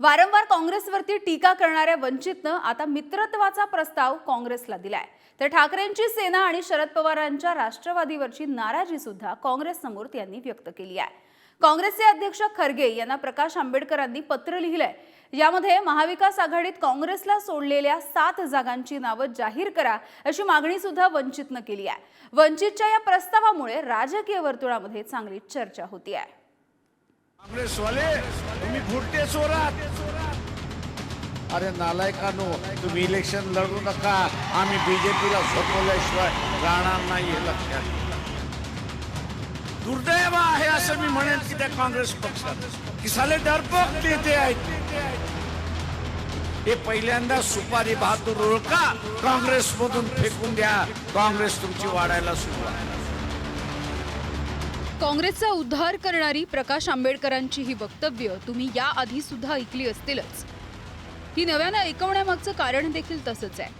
वारंवार काँग्रेसवरती टीका करणाऱ्या वंचितनं आता मित्रत्वाचा प्रस्ताव काँग्रेसला दिलाय. तर ठाकरेंची सेना आणि शरद पवारांच्या राष्ट्रवादीवरची नाराजी सुद्धा काँग्रेस समोर त्यांनी व्यक्त केली आहे. काँग्रेसचे अध्यक्ष खरगे यांना प्रकाश आंबेडकरांनी पत्र लिहिलंय. यामध्ये महाविकास आघाडीत काँग्रेसला सोडलेल्या सात जागांची नावं जाहीर करा अशी मागणी सुद्धा वंचितनं केली आहे. वंचितच्या या प्रस्तावामुळे राजकीय वर्तुळामध्ये चांगली चर्चा होती आहे काँग्रेसवाले तुम्ही फुटते चोरात. अरे नालायकानो तुम्ही इलेक्शन लढू नका. आम्ही बीजेपीला झोपवल्याशिवाय राहणार नाही हे लक्षात दुर्दैव आहे असं मी म्हणेन की त्या काँग्रेस पक्षात. की साले डरपोक नेते आहेत. हे पहिल्यांदा सुपारी बहादूर ओळखा काँग्रेसमधून फेकून द्या. काँग्रेस तुमची वाढायला सुरुवात. काँग्रेसचा उद्धार करणारी प्रकाश आंबेडकरांची ही वक्तव्य तुम्ही याआधी सुद्धा ऐकली असतीलच. ही नव्यानं ऐकवण्यामागचं कारण देखील तसंच आहे.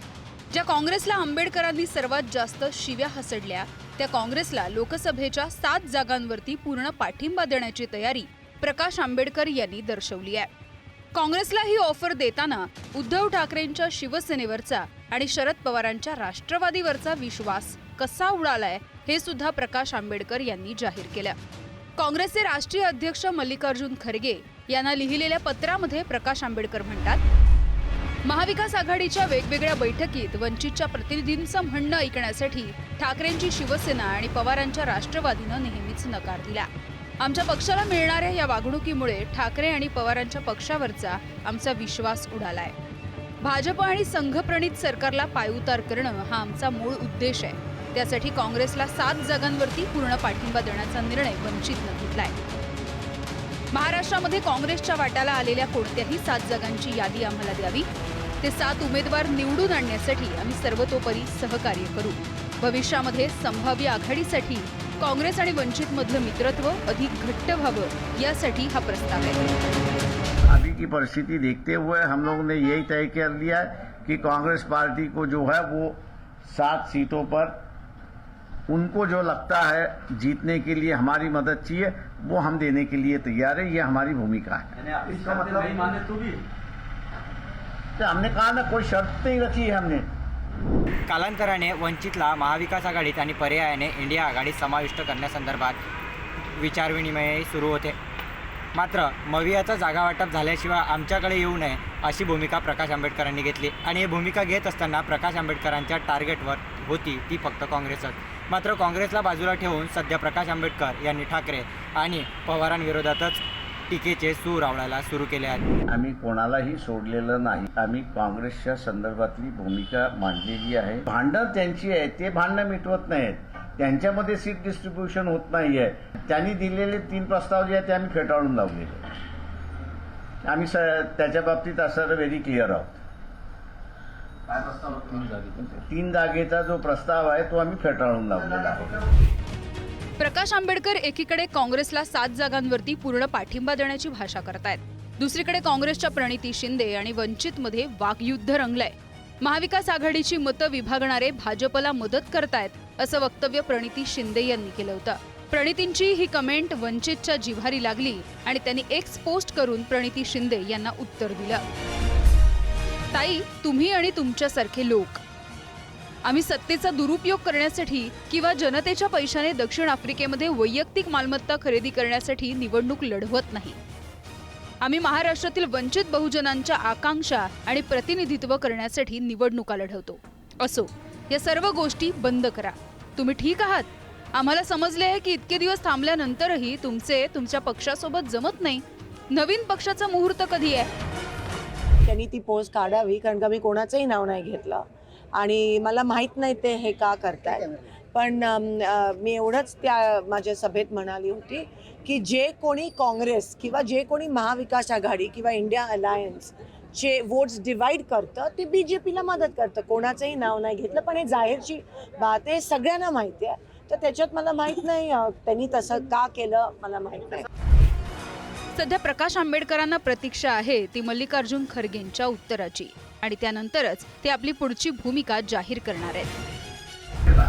ज्या काँग्रेसला आंबेडकरांनी सर्वात जास्त शिव्या हसडल्या त्या काँग्रेसला लोकसभेच्या सात जागांवरती पूर्ण पाठिंबा देण्याची तयारी प्रकाश आंबेडकर यांनी दर्शवली आहे. काँग्रेसला ही ऑफर देताना उद्धव ठाकरेंच्या शिवसेनेवरचा आणि शरद पवारांच्या राष्ट्रवादीवरचा विश्वास कसा उडालाय हे सुद्धा प्रकाश आंबेडकर यांनी जाहीर केलं काँग्रेसचे राष्ट्रीय अध्यक्ष मल्लिकार्जुन खरगे यांना लिहिलेल्या पत्रामध्ये प्रकाश आंबेडकर म्हणतात महाविकास आघाडीच्या वेगवेगळ्या बैठकीत वंचितच्या प्रतिनिधींचं म्हणणं ऐकण्यासाठी ठाकरेंची शिवसेना आणि पवारांच्या राष्ट्रवादीनं नेहमीच नकार दिला. आमच्या पक्षाला मिळणाऱ्या या वागणुकीमुळे ठाकरे आणि पवारांच्या पक्षावरचा आमचा विश्वास उडालाय. भाजप आणि संघप्रणित सरकारला पायउतार करणं हा आमचा मूळ उद्देश आहे. त्यासाठी काँग्रेसला सात जागांवरती पूर्ण पाठिंबा देण्याचा निर्णय वंचितनं घेतलाय. महाराष्ट्रामध्ये काँग्रेसच्या वाट्याला आलेल्या कोणत्याही सात जागांची यादी आम्हाला द्यावी. ते सात उमेदवार निवडून आणण्यासाठी आम्ही सर्वतोपरी सहकार्य करू. भविष्यामध्ये संभाव्य आघाडीसाठी काँग्रेस आणि वंचितमधलं मित्रत्व अधिक घट्ट व्हावं यासाठी हा प्रस्ताव आहे. अभी की परिस्थिति देखते हुए हम लोगों ने यही तय कर लिया कि कांग्रेस पार्टी को जो है वो सात सीटों पर उनको जो लगता है जीतने के लिए हमारी मदद चाहिए वो हम देने के लिए तैयार है ये हमारी भूमिका है। इसका मतलब नहीं माने तो भी। तो हमने कहा ना कोई शर्त नहीं रखी है हमने। कालांतराने वंचितला महाविकास आघाडीत आणि पर्यायाने इंडिया आघाडीत समाविष्ट करण्यासंदर्भात विचारविनिमय सुरू होते. मात्र मवियाचं जागा वाटप झाल्याशिवाय आमच्याकडे येऊ नये अशी भूमिका प्रकाश आंबेडकरांनी घेतली. आणि ही भूमिका घेत असताना प्रकाश आंबेडकरांच्या टार्गेटवर होती ती फक्त काँग्रेसच. मात्र काँग्रेसला बाजूला ठेवून सध्या प्रकाश आंबेडकर यांनी ठाकरे आणि पवारांविरोधातच टीकेचे सूर आवळायला सुरू केले आहेत. आम्ही कोणालाही सोडलेलं नाही. आम्ही काँग्रेसच्या संदर्भातली भूमिका मांडलेली आहे. भांडण त्यांची आहे ते भांडणं मिटवत नाहीत. त्यांच्यामध्ये सीट डिस्ट्रीब्युशन होत नाहीये. त्यांनी दिलेले तीन प्रस्ताव जे आहेत ते आम्ही फेटाळून लावलेले आम्ही स त्याच्या बाबतीत असं व्हेरी क्लिअर आहोत. तीन जागेचा जो प्रस्ताव आहे तो आम्ही फेटाळून लावलेला आहे प्रकाश आंबेडकर एकीकडे काँग्रेसला सात जागांवरती पूर्ण पाठिंबा देण्याची भाषा करतायत. दुसरीकडे काँग्रेसच्या प्रणिती शिंदे आणि वंचितमध्ये वाकयुद्ध रंगलंय. महाविकास आघाडीची मतं विभागणारे भाजपला मदत करतायत असं वक्तव्य प्रणिती शिंदे यांनी केलं होतं. प्रणितींची ही कमेंट वंचितच्या जिव्हारी लागली आणि त्यांनी एक्स पोस्ट करून प्रणिती शिंदे यांना उत्तर दिलं. ताई तुम्ही आणि तुमच्यासारखे लोक. आम्ही सत्तेचा दुरुपयोग करण्यासाठी किंवा जनतेच्या पैशाने दक्षिण आफ्रिकेमध्ये वैयक्तिक मालमत्ता खरेदी करण्यासाठी निवडणूक लढवत नाही. आम्ही महाराष्ट्रातील वंचित बहुजनांच्या आकांक्षा आणि प्रतिनिधित्व करण्यासाठी निवडणुका लढवतो. असो या सर्व गोष्टी बंद करा. तुम्ही ठीक आहात? आम्हाला समजले आहे की इतके दिवस थांबल्यानंतरही तुमचे तुमच्या पक्षासोबत जमत नाही. नवीन पक्षाचा मुहूर्त कधी आहे? त्यांनी ती पोस्ट काढावी कारण का मी कोणाचंही नाव नाही घेतलं. आणि मला माहीत नाही ते हे का करताय पण मी एवढंच त्या माझ्या सभेत म्हणाली होती की जे कोणी काँग्रेस किंवा जे कोणी महाविकास आघाडी किंवा इंडिया अलायन्स चे वोट्स डिवाइड करतं ते बी जे पीला मदत करतं. कोणाचंही नाव नाही घेतलं पण हे जाहीरची बात आहे सगळ्यांना माहिती आहे. तर त्याच्यात मला माहीत नाही त्यांनी तसं का केलं मला माहीत नाही. सध्या प्रकाश आंबेडकरांना प्रतीक्षा आहे ती मल्लिकार्जुन खरगेंच्या उत्तराची. आणि त्यानंतरच ते आपली पुढची भूमिका जाहीर करणार आहेत.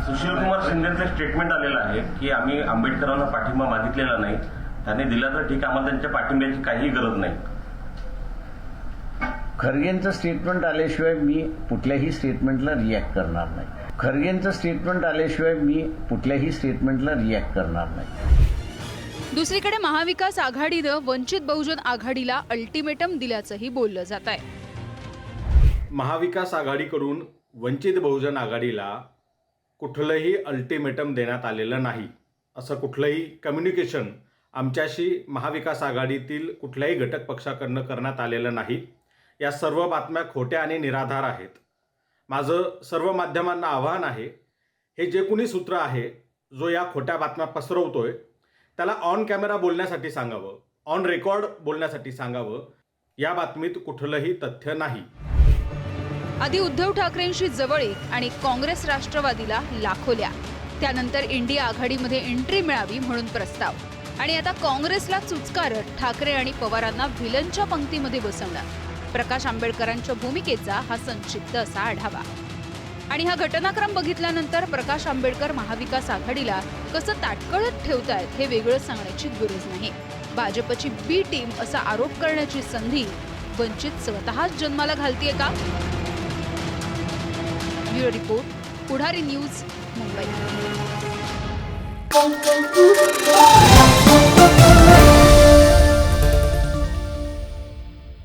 सुशील कुमार शिंदेचं स्टेटमेंट आलेलं आहे की आम्ही आंबेडकरांना पाठिंबा मागितलेला नाही. त्यांनी दिला तर ठीक आम्हाला त्यांच्या पाठिंब्याची काहीही गरज नाही. खरगेंचं स्टेटमेंट आल्याशिवाय मी कुठल्याही स्टेटमेंटला रिॲक्ट करणार नाही. खरगेंचं स्टेटमेंट आल्याशिवाय मी कुठल्याही स्टेटमेंटला रिॲक्ट करणार नाही. दुसरीकडे महाविकास आघाडीनं वंचित बहुजन आघाडीला अल्टिमेटम दिल्याचंही बोललं जात आहे. महाविकास आघाडीकडून वंचित बहुजन आघाडीला कुठलंही अल्टिमेटम देण्यात आलेलं नाही. असं कुठलंही कम्युनिकेशन आमच्याशी महाविकास आघाडीतील कुठल्याही घटक पक्षाकडनं करण्यात आलेलं नाही. या सर्व बातम्या खोट्या आणि निराधार आहेत. माझं सर्व माध्यमांना आव्हान आहे हे जे कुणी सूत्र आहे जो या खोट्या बातम्या पसरवतोय त्याला ऑन कॅमेरा बोलण्यासाठी सांगावं ऑन रेकॉर्ड बोलण्यासाठी सांगावं या बातमीत कुठलंही तथ्य नाही. आधी उद्धव ठाकरेंशी जवळीक आणि काँग्रेस राष्ट्रवादीला लाखोल्या. त्यानंतर इंडिया आघाडीमध्ये एंट्री मिळावी म्हणून प्रस्ताव. आणि आता काँग्रेसला चुचकारत ठाकरे आणि पवारांना व्हिलनच्या पंक्तीमध्ये बसवणार. प्रकाश आंबेडकरांच्या भूमिकेचा हा संक्षिप्त असा आढावा. आणि हा घटनाक्रम बघितल्यानंतर प्रकाश आंबेडकर महाविकास आघाडीला कसं ताटकळत ठेवतायत हे वेगळं सांगण्याची गरज नाही. भाजपची बी टीम असा आरोप करण्याची संधी वंचित स्वतःच जन्माला घालतीये का? Bureau report Pudhari news Mumbai.